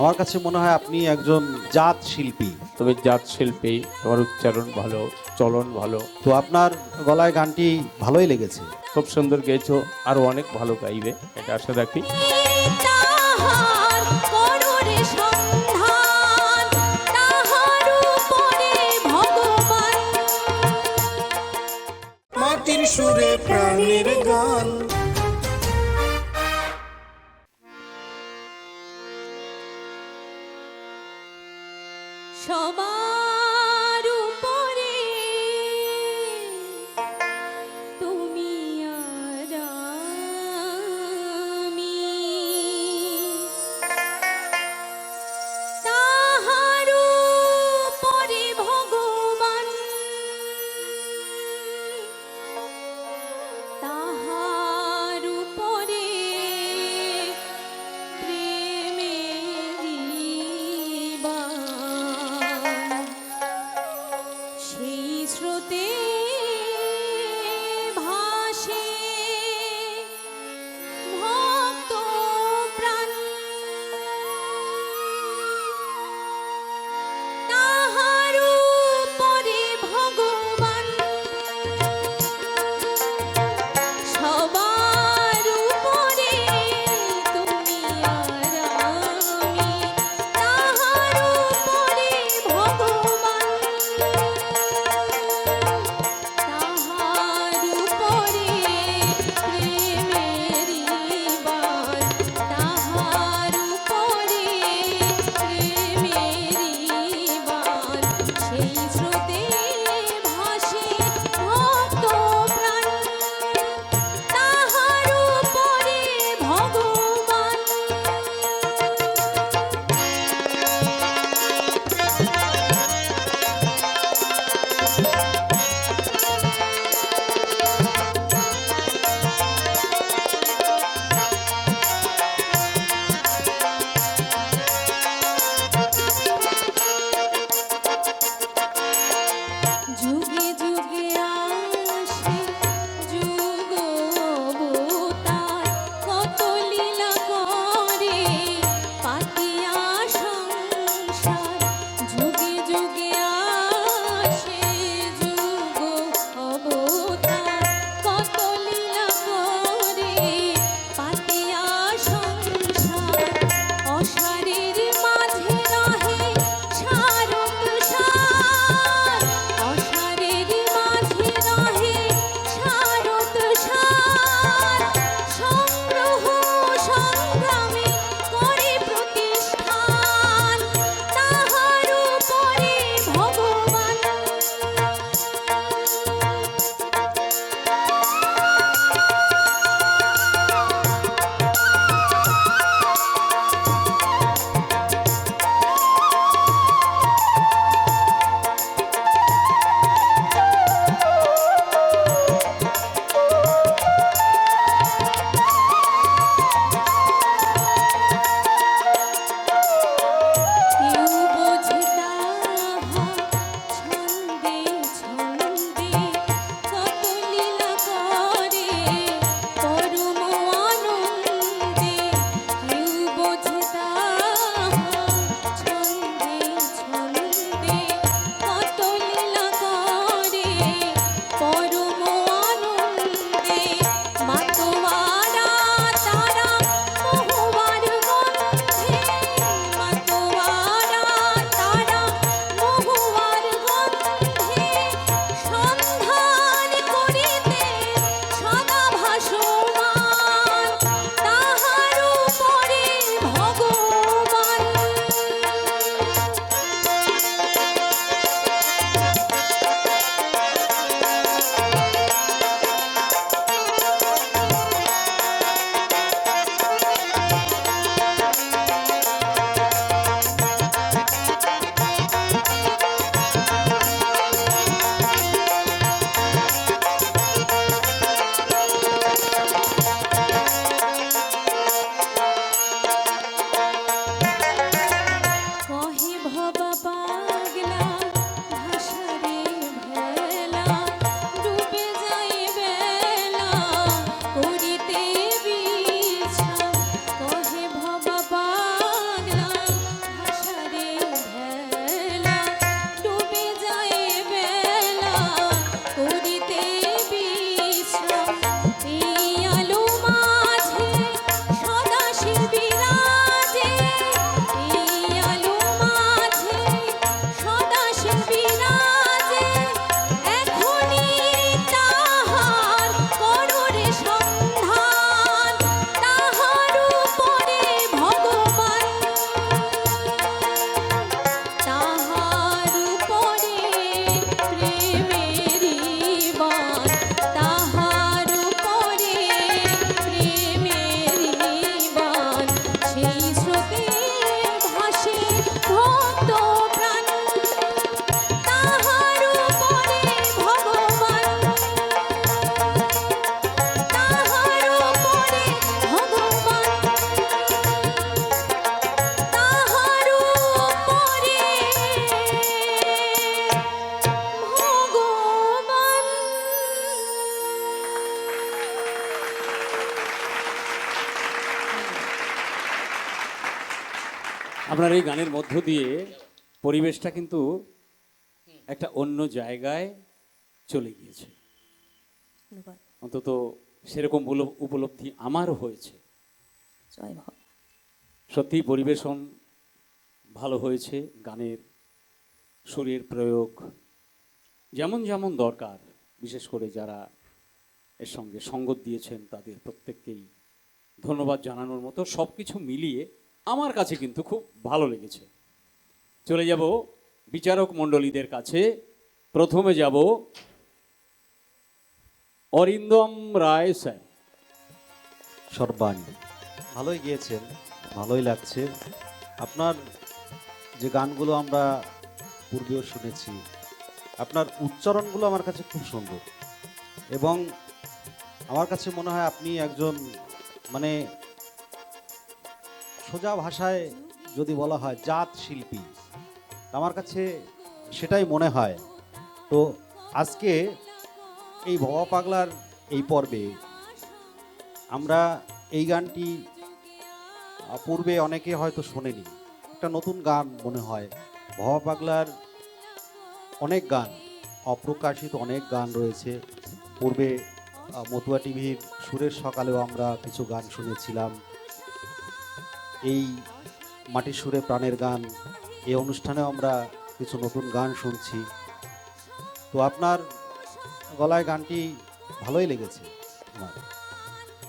আমার কাছে মনে হয় আপনি একজন জাত শিল্পী তবে জাত শিল্পী তোমার উচ্চারণ ভালো চলন ভালো। তো আপনার গলায় গানটি ভালোই লেগেছে। খুব সুন্দর গেয়েছো আরও অনেক ভালো গাইবে এটা আশা রাখি। সুরে প্রাণের গান। সবার সেই স্রোতে to আপনার এই গানের মধ্য দিয়ে পরিবেশটা কিন্তু একটা অন্য জায়গায় চলে গিয়েছে। অন্তত সেরকম উপলব্ধি আমারও হয়েছে। সত্যি পরিবেশন ভালো হয়েছে গানের সুরের প্রয়োগ যেমন যেমন দরকার বিশেষ করে যারা এর সঙ্গে সঙ্গত দিয়েছেন তাদের প্রত্যেককেই ধন্যবাদ জানানোর মতো সব কিছু মিলিয়ে আমার কাছে কিন্তু খুব ভালো লেগেছে। চলে যাব বিচারক মণ্ডলীদের কাছে। প্রথমে যাব অরিন্দম রায় স্যার। সর্বাণী, ভালোই গিয়েছেন, ভালোই লাগছে। আপনার যে গানগুলো আমরা পূর্বেও শুনেছি, আপনার উচ্চারণগুলো আমার কাছে খুব সুন্দর। এবং আমার কাছে মনে হয় আপনি একজন মানে সোজা ভাষায় যদি বলা হয় জাত শিল্পী আমার কাছে সেটাই মনে হয়। তো আজকে এই ভবা পাগলার এই পর্বে আমরা এই গানটি পূর্বে অনেকে হয়তো শোনেনি। একটা নতুন গান মনে হয়। ভবা পাগলার অনেক গান, অপ্রকাশিত অনেক গান রয়েছে। পূর্বে মতুয়া টিভির সুরের সকালেও আমরা কিছু গান শুনেছিলাম। এই মাটির সুরে প্রাণের গান এই অনুষ্ঠানেও আমরা কিছু নতুন গান শুনছি। তো আপনার গলায় গানটি ভালোই লেগেছে আমার।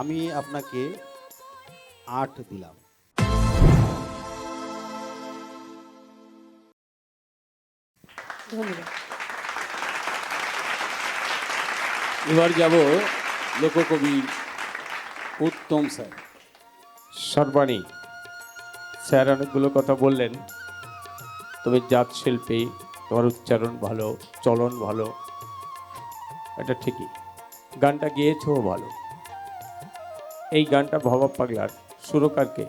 আমি আপনাকে আট দিলাম। এবার যাব লোককবি উত্তম স্যার। সর্বাণী। স্যার অনেকগুলো কথা বললেন। তুমি জাত শিল্পী তোমার উচ্চারণ ভালো চলন ভালো। এটা ঠিকই। গানটা গেয়েছেও ভালো। এই গানটা ভবা পাগলার সুরকারকে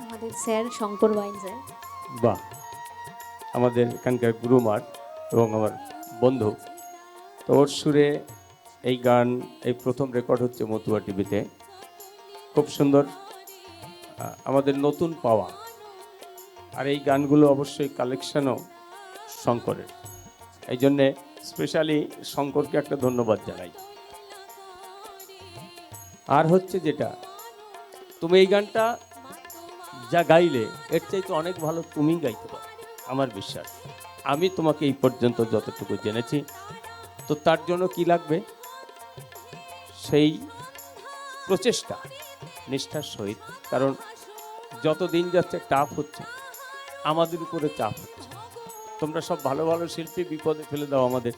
আমাদের স্যার শঙ্কর বাইন স্যার। বাহ। আমাদের এখানকার গুরুমার এবং আমার বন্ধু। তো ওর সুরে এই গান এই প্রথম রেকর্ড হচ্ছে মতুয়া টিভিতে। খুব সুন্দর। আমাদের নতুন পাওয়া। আর এই গানগুলো অবশ্যই কালেকশানও শঙ্করের। এই জন্যে স্পেশালি শঙ্করকে একটা ধন্যবাদ জানাই। আর হচ্ছে যেটা, তুমি এই গানটা যা গাইলে, এর চাইতে অনেক ভালো তুমি গাইতে পারো, আমার বিশ্বাস। আমি তোমাকে এই পর্যন্ত যতটুকু জেনেছি, তো তার জন্য কি লাগবে? সেই প্রচেষ্টা। নিষ্ঠার সহিত, কারণ যত দিন যাচ্ছে টাফ হচ্ছে, আমাদের উপরে চাপ হচ্ছে। তোমরা সব ভালো ভালো শিল্পী বিপদে ফেলে দাও আমাদের।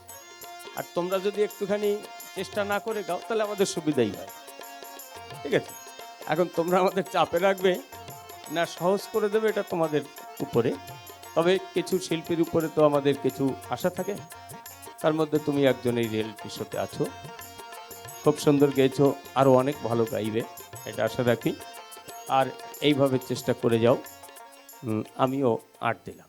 আর তোমরা যদি একটুখানি চেষ্টা না করে গাও তাহলে আমাদের সুবিধাই হয়। ঠিক আছে? এখন তোমরা আমাদের চাপে রাখবে, না সহজ করে দেবে, এটা তোমাদের উপরে। তবে কিছু শিল্পীর উপরে তো আমাদের কিছু আশা থাকে। তার মধ্যে তুমি একজন এই রিয়েলিটি শোতে আছো। খুব সুন্দর গেয়েছো, আরও অনেক ভালো গাইবে। এটা আশা রাখি। আর এইভাবে চেষ্টা করে যাও। আমিও আট দিলাম।